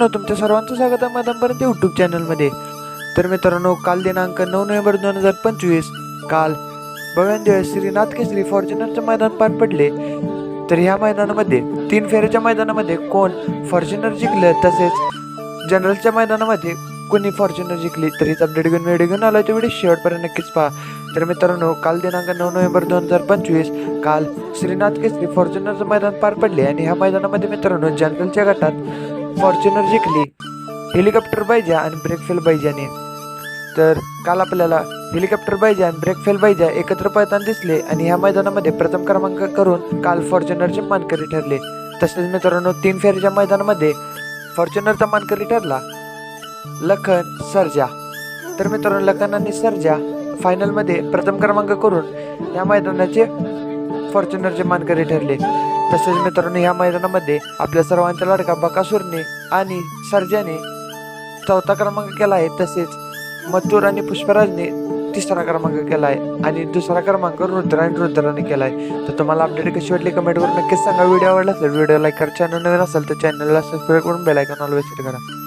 मित्रांनो तुमच्या सर्वांचं स्वागत आहे मैदानपर्यंत यूट्यूब चॅनलमध्ये तर मित्रांनो काल दिनांक नऊ नोव्हेंबर दोन हजार पंचवीस काल भव्यान श्रीनाथ केसरी फॉर्च्युनरचं मैदान पार पडले. तर ह्या मैदानामध्ये तीन फेऱ्याच्या मैदानामध्ये कोण फॉर्च्युनर जिंकलं तसेच जनरलच्या मैदानामध्ये कोणी फॉर्च्युनर जिंकली तर हीच अपडेट घेऊन व्हिडिओ घेऊन आला तो व्हिडिओ शेवटपर्यंत नक्कीच पहा. तर मित्रांनो काल दिनांक नऊ नोव्हेंबर दोन हजार पंचवीस काल श्रीनाथ केसरी फॉर्च्युनरचं मैदान पार पडले. आणि ह्या मैदानामध्ये मित्रांनो जनरलच्या गटात फॉर्च्युनर जिंकली. हेलिकॉप्टर पाहिजे आणि ब्रेक फेल पाहिजेने तर काल आपल्याला हेलिकॉप्टर पाहिजे आणि ब्रेक फेल पाहिजे एकत्र पळताना दिसले आणि ह्या मैदानामध्ये प्रथम क्रमांक करून काल फॉर्च्युनरचे मानकरी ठरले. तसेच मित्रांनो तीन फेरीच्या मैदानामध्ये फॉर्च्युनरचा मानकरी ठरला. लखन सर्जा. तर मित्रांनो लखन आणि सर्जा फायनलमध्ये प्रथम क्रमांक करून या मैदानाचे फॉर्च्युनरचे मानकरी ठरले. तसेच मित्रांनो ह्या मैदानामध्ये आपल्या सर्वांचा लाडका बकासूरने आणि सर्जाने चौथा क्रमांक केला आहे. तसेच मथुर आणि पुष्पराजने तिसरा क्रमांक केला आहे आणि दुसरा क्रमांक रुद्र आणि रुद्राने केला आहे. तर तुम्हाला अपडेट कशी वाटली कमेंटवर नक्कीच सांगा. व्हिडिओ आवडला असेल व्हिडिओ लाईक करा. चॅनल नवीन असेल तर चॅनलला सबस्क्राईब करून बेल आयकॉन ऑलवेज करा.